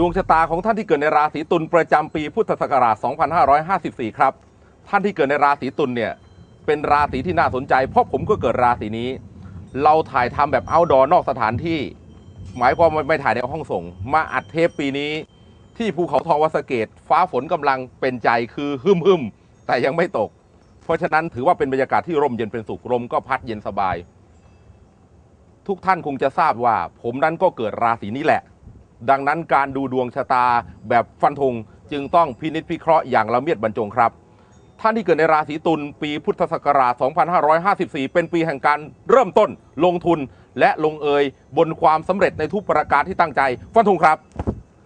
ดวงชะตาของท่านที่เกิดในราศีตุลประจำปีพุทธศักราช 2554 ครับ ท่านที่เกิดในราศีตุลเนี่ยเป็นราศีที่น่าสนใจ เพราะผมก็เกิดราศีนี้ เราถ่ายทำแบบเอาดอนอกสถานที่ หมายความว่าไม่ถ่ายในห้องส่ง มาอัดเทปปีนี้ ที่ภูเขาทองวัสเกต ฟ้าฝนกำลังเป็นใจคือฮึมฮึมแต่ยังไม่ตก เพราะฉะนั้นถือว่าเป็นบรรยากาศที่ร่มเย็นเป็นสุขลมก็พัดเย็นสบาย ทุกท่านคงจะทราบว่า ผมนั้นก็เกิดราศีนี้แหละ ดังนั้นการดูดวงชะตาแบบฟันธงจึงต้องพินิจพิเคราะห์อย่างละเมียดบรรจงครับ ท่านที่เกิดในราศีตุลปีพุทธศักราช 2554 เป็นปีแห่งการเริ่มต้นลงทุนและลงเอยบนความสำเร็จในทุกประการที่ตั้งใจฟันธงครับ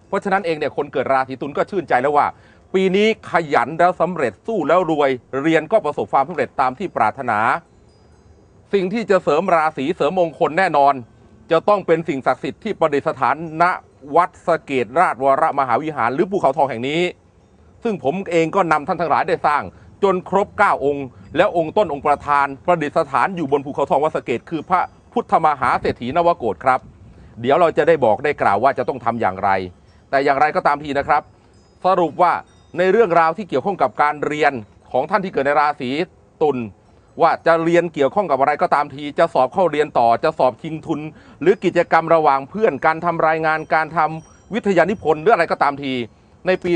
เพราะฉะนั้นเองเนี่ยคนเกิดราศีตุลก็ชื่นใจแล้วว่า ปีนี้ขยันแล้วสำเร็จสู้แล้วรวย เรียนก็ประสบความสำเร็จตามที่ปรารถนา สิ่งที่จะเสริมราศีเสริมมงคลแน่นอน จะต้องเป็นสิ่งศักดิ์สิทธิ์ที่ประดิษฐานณวัดสเกตราชวรมหาวิหาร หรือภูเขาทองแห่งนี้ ซึ่งผมเองก็นำท่านทั้งหลายได้สร้าง จนครบ 9 องค์ แล้วองค์ต้นองค์ประธาน ประดิษฐานอยู่บนภูเขาทองวัดสเกต คือพระพุทธมหาเศรษฐีนวโกฏครับ เดี๋ยวเราจะได้บอกได้กล่าวว่าจะต้องทำอย่างไร แต่อย่างไรก็ตามทีนะครับ สรุปว่าในเรื่องราวที่เกี่ยวข้องกับการเรียนของท่านที่เกิดในราศีตุล ว่าจะเรียนเกี่ยวข้องกับอะไรก็ตามที จะสอบเข้าเรียนต่อจะสอบชิงทุน หรือกิจกรรมระหว่างเพื่อนการทำรายงานการทำวิทยานิพนธ์หรืออะไรก็ตามที ในปี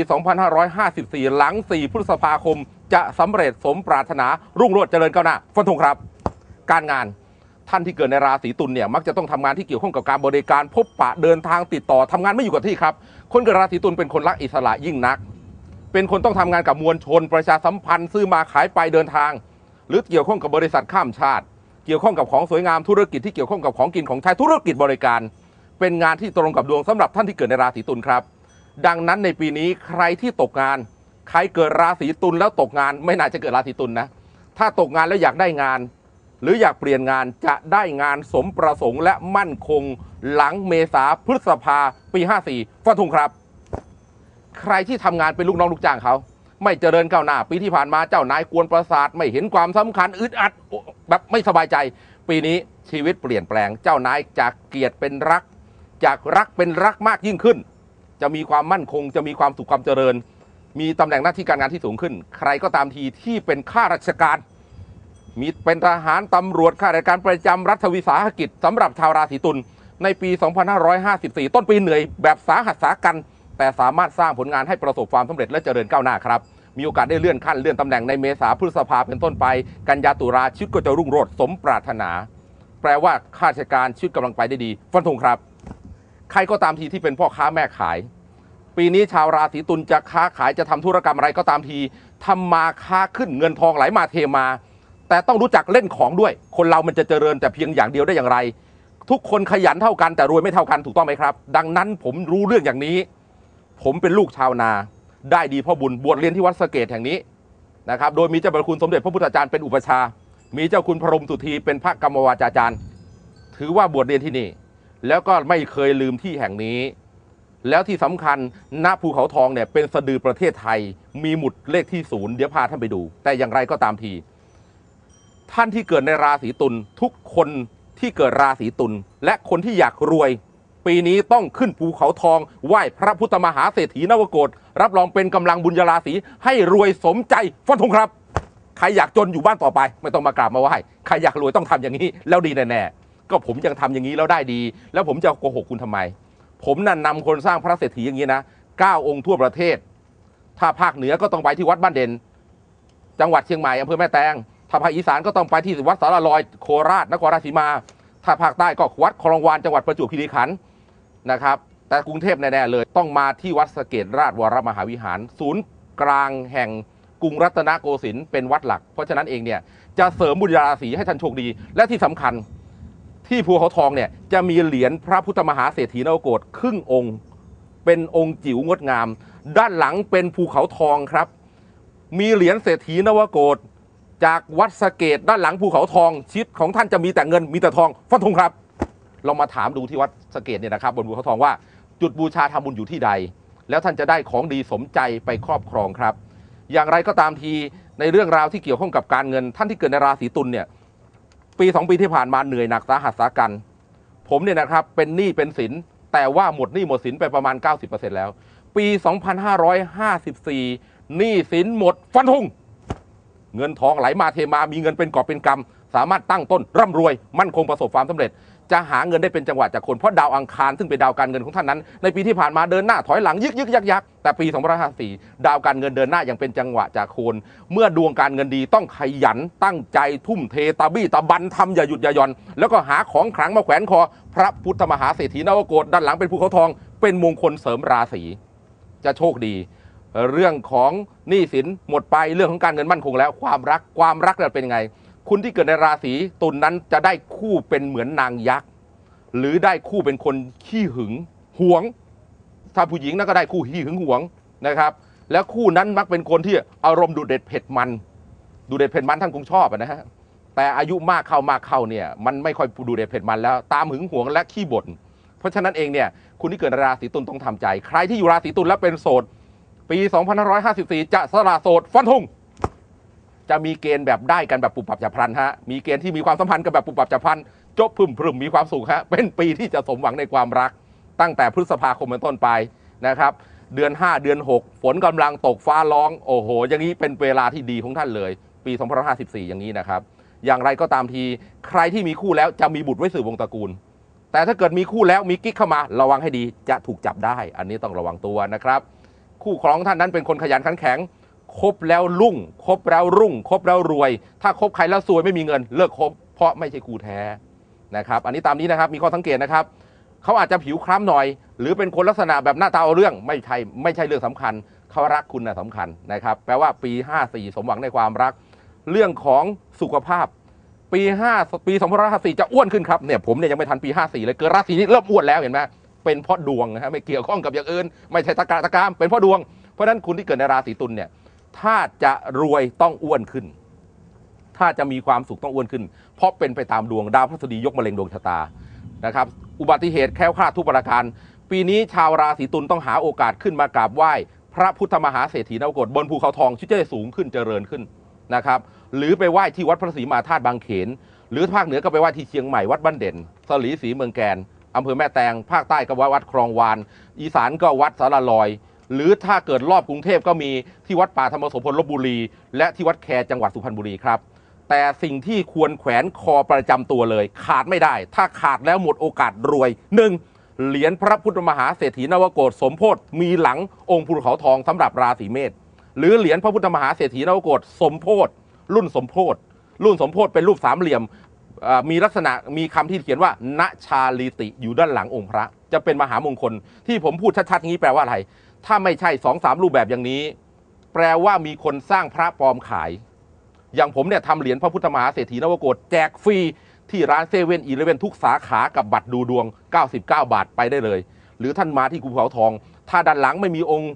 2554 หลัง 4 พฤษภาคม จะสำเร็จสมปรารถนารุ่งโรจน์เจริญก้าวหน้าฟันธงครับ การงานท่านที่เกิดในราศีตุลเนี่ยมักจะต้องทำงานที่เกี่ยวข้องกับการบริการพบปะเดินทางติดต่อทำงานไม่อยู่กับที่ครับ คนเกิดราศีตุลเป็นคนรักอิสระยิ่งนัก เป็นคนต้องทำงานกับมวลชน ประชาสัมพันธ์ซื้อมาขายไปเดินทาง หรือเกี่ยวข้องกับบริษัทข้ามชาติ เกี่ยวข้องกับของสวยงามธุรกิจที่เกี่ยวข้องกับของกินของใช้ธุรกิจบริการ เป็นงานที่ตรงกับดวงสำหรับท่านที่เกิดในราศีตุลครับ ดังนั้นในปีนี้ใครที่ตกงาน ใครเกิดราศีตุลแล้วตกงาน ไม่น่าจะเกิดราศีตุลนะ ถ้าตกงานแล้วอยากได้งาน หรืออยากเปลี่ยนงานจะได้งานสมประสงค์และมั่นคง หลังเมษาพฤษภาปี 54ฟันธงครับ ใครที่ทำงานเป็นลูกน้องลูกจ้างเขา ไม่เจริญก้าวหน้า ปีที่ผ่านมาเจ้านายกวนประสาทไม่เห็นความสำคัญอึดอัดแบบไม่สบายใจ ปีนี้ชีวิตเปลี่ยนแปลง เจ้านายจากเกลียดเป็นรัก จากรักเป็นรักมากยิ่งขึ้น จะมีความมั่นคง จะมีความสุขความเจริญ มีตำแหน่งหน้าที่การงานที่สูงขึ้น ใครก็ตามทีที่เป็นข้าราชการ มีเป็นทหารตำรวจข้าราชการประจำรัฐวิสาหกิจสำหรับชาวราศีตุลในปี 2554 ต้นปีเหนื่อยแบบสาหัสสากัน แต่สามารถสร้างผลงานให้ประสบความสำเร็จและเจริญก้าวหน้าครับ มีโอกาสได้เลื่อนขั้นเลื่อนตำแหน่งในเมษาพฤษภาเป็นต้นไป กันยาตุลาชีวิตก็จะรุ่งโรจน์สมปรารถนา แปลว่าข้าราชการชีวิตกำลังไปได้ดีฟันธงครับ ใครก็ตามทีที่เป็นพ่อค้าแม่ขาย ปีนี้ชาวราศีตุลจะค้าขายจะทำธุรกรรมอะไรก็ตามทีทำมาค้าขึ้นเงินทองไหลมาเทมา แต่ต้องรู้จักเล่นของด้วย คนเรามันจะเจริญแต่เพียงอย่างเดียวได้อย่างไร ทุกคนขยันเท่ากันแต่รวยไม่เท่ากันถูกต้องไหมครับ ดังนั้นผมรู้เรื่องอย่างนี้ ผมเป็นลูกชาวนา ได้ดีเพ่อบุญบวชเรียนที่วัดสะเกตแห่งนี้นะครับโดยมีเจ้าประคุณสมเด็จพระพุทธาจารย์เป็นอุปชา มีเจ้าคุณพรหมสุธีเป็นพระกรรมวาจาจารย์ ถือว่าบวชเรียนที่นี่ แล้วก็ไม่เคยลืมที่แห่งนี้ แล้วที่สำคัญณภูเขาทองเนี่ยเป็นสะดือประเทศไทย มีหมุดเลขที่ศูนย์เดี๋ยวพาท่านไปดู แต่อย่างไรก็ตามที ท่านที่เกิดในราศีตุลทุกคนที่เกิดราศีตุลและคนที่อยากรวย ปีนี้ต้องขึ้นภูเขาทองไหว้พระพุทธมหาเศรษฐีนวโกฏรับรองเป็นกำลังบุญญาราศีให้รวยสมใจฟันธงครับ ใครอยากจนอยู่บ้านต่อไป ไม่ต้องมากราบมาไหว้ใครอยากรวยต้องทำอย่างนี้ แล้วดีแน่ๆก็ผมยังทำอย่างนี้แล้วได้ดี แล้วผมจะโกหกคุณทำไม ผมนั่นนำคนสร้างพระเศรษฐีอย่างนี้นะเก้าองค์ทั่วประเทศ ถ้าภาคเหนือก็ต้องไปที่วัดบ้านเด่น จังหวัดเชียงใหม่อำเภอแม่แตงถ้าภาคอีสานก็ต้องไปที่วัดสารลอยโคราชนครราชสีมา ถ้าภาคใต้ก็วัดคลองวานจังหวัดประจวบคีรีขันธ์ นะครับ แต่กรุงเทพแน่ๆเลย ต้องมาที่วัดสเกตราชวรมหาวิหาร ศูนย์กลางแห่งกรุงรัตนโกสินทร์เป็นวัดหลัก เพราะฉะนั้นเองเนี่ยจะเสริมบุญญาราศีให้ท่านโชคดี และที่สำคัญที่ภูเขาทองเนี่ยจะมีเหรียญพระพุทธมหาเศรษฐีนวโกฏครึ่งองค์ เป็นองค์จิ๋วงดงาม ด้านหลังเป็นภูเขาทองครับ มีเหรียญเศรษฐีนวโกฏจากวัดสเกตด้านหลังภูเขาทองชิดของท่านจะมีแต่เงินมีแต่ทองฟันธงครับ เรามาถามดูที่วัดสะเกตเนี่ยนะครับบนภูเขาทองว่า จุดบูชาทำบุญอยู่ที่ใด แล้วท่านจะได้ของดีสมใจไปครอบครองครับ อย่างไรก็ตามทีในเรื่องราวที่เกี่ยวข้องกับการเงิน ท่านที่เกิดในราศีตุลเนี่ยปีสองปีที่ผ่านมาเหนื่อยหนักสาหัสสากัน ผมเนี่ยนะครับเป็นหนี้เป็นสินแต่ว่าหมดหนี้หมดสินไปประมาณ 90%แล้ว ปี 2554หนี้สินหมดฟันธงเงินทองไหลมาเทมามีเงินเป็นกอบเป็นกำสามารถตั้งต้นร่ำรวย มั่นคงประสบความสำเร็จ จะหาเงินได้เป็นจังหวะจากคนเพราะดาวอังคารซึ่งเป็นดาวการเงินของท่านนั้น ในปีที่ผ่านมาเดินหน้าถอยหลังยึกยึกยักยักแต่ปี2554ดาวการเงินเดินหน้าอย่างเป็นจังหวะจากคนเมื่อดวงการเงินดีต้องขยันตั้งใจทุ่มเทตาบี้ตะบันทำอย่าหยุดอย่าหย่อน แล้วก็หาของขลังมาแขวนคอ พระพุทธมหาเศรษฐีนวโกฏด้านหลังเป็นภูเขาทอง เป็นมงคลเสริมราศีจะโชคดีเรื่องของหนี้สินหมดไปเรื่องของการเงินมั่นคงแล้วความรักความรักเนี่ยเป็นยังไง คุณที่เกิดในราศีตุลนนั้นจะได้คู่เป็นเหมือนนางยักษ์ หรือได้คู่เป็นคนขี้หึงหวง ถ้าผู้หญิงนั้นก็ได้คู่ขี้หึงหวงนะครับ แล้วคู่นั้นมักเป็นคนที่อารมณ์ดุเด็ดเผ็ดมัน ดูเด็ดเผ็ดมันท่านคงชอบนะฮะแต่อายุมากเข้ามากเข้าเนี่ยมันไม่ค่อยดูเด็ดเผ็ดมันแล้ว ตามหึงหวงและขี้บ่นเพราะฉะนั้นเองเนี่ยคุณที่เกิดในราศีตุลต้องทำใจ ใครที่อยู่ราศีตุลแล้วเป็นโสดปี 2554 จะสละโสดฟันธง จะมีเกณฑ์แบบได้กันแบบปุบปับฉับพลันฮะมีเกณฑ์ที่มีความสัมพันธ์กันแบบปุบปับฉับพลันจบพึ่มพรึมมีความสุขฮะเป็นปีที่จะสมหวังในความรัก ตั้งแต่พฤษภาคมเป็นต้นไปนะครับ เดือน 5 เดือน 6 ฝนกำลังตกฟ้าร้องโอ้โห อย่างนี้เป็นเวลาที่ดีของท่านเลย ปี2554 อย่างนี้นะครับ อย่างไรก็ตามทีใครที่มีคู่แล้วจะมีบุตรไว้สืบวงศ์ตระกูล แต่ถ้าเกิดมีคู่แล้วมีกิ๊กเข้ามา ระวังให้ดีจะถูกจับได้ อันนี้ต้องระวังตัวนะครับ คู่ครองท่านนั้นเป็นคนขยันขันแข็ง คบแล้วรุ่ง คบแล้วรุ่ง คบแล้วรวย ถ้าคบใครแล้วซวยไม่มีเงินเลิกคบ เพราะไม่ใช่คู่แท้นะครับอันนี้ตามนี้นะครับมีข้อสังเกตนะครับเขาอาจจะผิวคล้ำหน่อย หรือเป็นคนลักษณะแบบหน้าตาเอาเรื่องไม่ใช่ไม่ใช่เรื่องสำคัญเขารักคุณนะสำคัญนะครับแปลว่าปี 54 สมหวังในความรัก เรื่องของสุขภาพ ปี5ปี2554จะอ้วนขึ้นครับเนี่ยผมเนี่ยยังไม่ทันปี 54 เลยเกิดราศีนี้เริ่มอ้วนแล้วเห็นไหมเป็นเพราะดวงนะฮะไม่เกี่ยวข้องกับอย่างอื่นไม่ใช่ตะการตะกามเป็นเพราะดวงเพราะฉะนั้นคุณที่เกิดในราศีตุลเนี่ย ถ้าจะรวยต้องอ้วนขึ้น ถ้าจะมีความสุขต้องอ้วนขึ้น เพราะเป็นไปตามดวงดาวพฤษฎียกมะเร็งดวงชะตานะครับ อุบัติเหตุแคล้วคลาดทุกประการ ปีนี้ชาวราศีตุลต้องหาโอกาสขึ้นมากราบไหว้ พระพุทธมหาเศรษฐีนวกฏบนภูเขาทองชิดจะได้สูงขึ้นเจริญขึ้นนะครับ หรือไปไหว้ที่วัดพระศรีมาธาตุบางเขน หรือภาคเหนือก็ไปไหว้ที่เชียงใหม่วัดบ้านเด่นสลีศรีเมืองแกนอำเภอแม่แตงภาคใต้ก็วัดวัดคลองวาน อีสานก็วัดสารลอย หรือถ้าเกิดรอบกรุงเทพก็มีที่วัดป่าธรรมโสพลลบบุรี และที่วัดแคจังหวัดสุพรรณบุรีครับ แต่สิ่งที่ควรแขวนคอประจำตัวเลย ขาดไม่ได้ ถ้าขาดแล้วหมดโอกาสรวยหนึ่งเหรียญพระพุทธมหาเศรษฐีนวโกฏสมโพธิมีหลังองค์ภูเขาทองสำหรับราศีเมษหรือเหรียญพระพุทธมหาเศรษฐีนวโกฏสมโพธิรุ่นสมโพธิรุ่นสมโพธิเป็นรูปสามเหลี่ยมมีลักษณะมีคำที่เขียนว่าณชาลีติอยู่ด้านหลังองค์พระ จะเป็นมหามงคลที่ผมพูดชัดๆอย่างนี้แปลว่าอะไร ถ้าไม่ใช่สองสามรูปแบบอย่างนี้ แปลว่ามีคนสร้างพระปลอมขาย อย่างผมเนี่ยทำเหรียญพระพุทธมหาเศรษฐีนวโกฏแจกฟรีที่ร้านเซเว่นอีเลเวนทุกสาขากับบัตรดูดวง 99 บาทไปได้เลย หรือท่านมาที่ภูเขาทอง ถ้าด้านหลังไม่มีองค์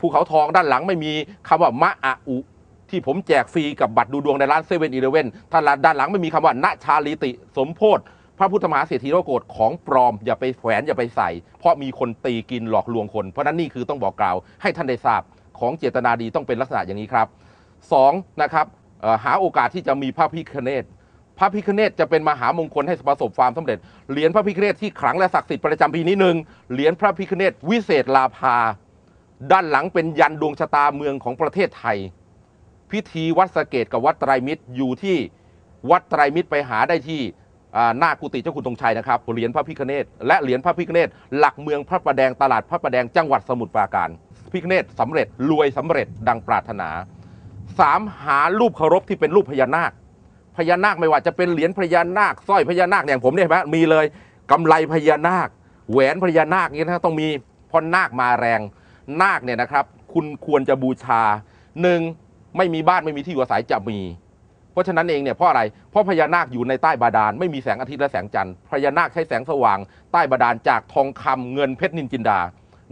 ภูเขาทอง ด้านหลังไม่มีคำว่ามะอะอุ ที่ผมแจกฟรีกับบัตรดูดวงในร้านเซเว่นอีเลเวนถ้าด้านหลังไม่มีคำว่าณชาลีติ สมโพธ พระพุทธมหาเศรษฐีนวโกฏของปลอมอย่าไปแขวนอย่าไปใส่ เพราะมีคนตีกินหลอกลวงคน เพราะนั้นนี่คือต้องบอกกล่าวให้ท่านได้ทราบของเจตนาดีต้องเป็นลักษณะอย่างนี้ครับสองนะครับหาโอกาสที่จะมีพระพิคเนตพระพิคเนตจะเป็นมหามงคลให้ประสบความสำเร็จ เหรียญพระพิคเนตที่ขลังและศักดิ์สิทธิ์ประจำปีนี้หนึ่งเหรียญพระพิคเนตวิเศษลาภา ด้านหลังเป็นยันดวงชะตาเมืองของประเทศไทย พิธีวัดสะเกตกับวัดไตรมิตรอยู่ที่วัดไตรมิตรไปหาได้ที่ หน้ากุฏิเจ้าคุณตรงชัยนะครับเหรียญพระพิคเนตและเหรียญพระพิคเนตหลักเมืองพระประแดงตลาดพระประแดงจังหวัดสมุทรปราการพิคเนตสำเร็จรวยสำเร็จดังปรารถนาสามหารูปเคารพที่เป็นรูปพญานาค พญานาคไม่ว่าจะเป็นเหรียญพญานาคสร้อยพญานาคอย่างผมเนี่ยเห็นไหมมีเลยกำไรพญานาค แหวนพญานาคเนี่ยนะต้องมีเพราะนาคมาแรงนาคเนี่ยนะครับ คุณควรจะบูชาหนึ่งไม่มีบ้านไม่มีที่อยู่อาศัยจะมี เพราะฉะนั้นเองเนี่ยเพราะอะไร เพราะพญานาคอยู่ในใต้บาดาลไม่มีแสงอาทิตย์และแสงจันทร์พญานาคใช้แสงสว่าง ใต้บาดาลจากทองคำเงินเพชรนินจินดา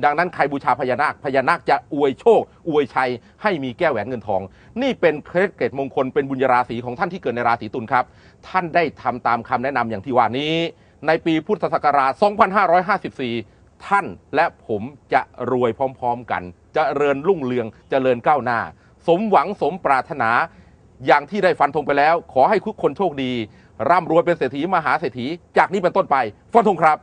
ดังนั้นใครบูชาพญานาคพญานาคจะอวยโชค อวยชัย ให้มีแก้วแหวนเงินทอง นี่เป็นเคล็ดเกร็ดมงคลเป็นบุญราศีของท่านที่เกิดในราศีตุลครับท่านได้ทำตามคำแนะนำอย่างที่ว่านี้ ในปีพุทธศักราช 2554 ท่านและผมจะรวยพร้อม ๆ กันจะเริญรุ่งเรืองจเจริญก้าวหน้า สมหวังสมปรารถนา อย่างที่ได้ฟันธงไปแล้ว ขอให้ทุกคนโชคดี ร่ำรวยเป็นเศรษฐีมหาเศรษฐี จากนี้เป็นต้นไป ฟันธงครับ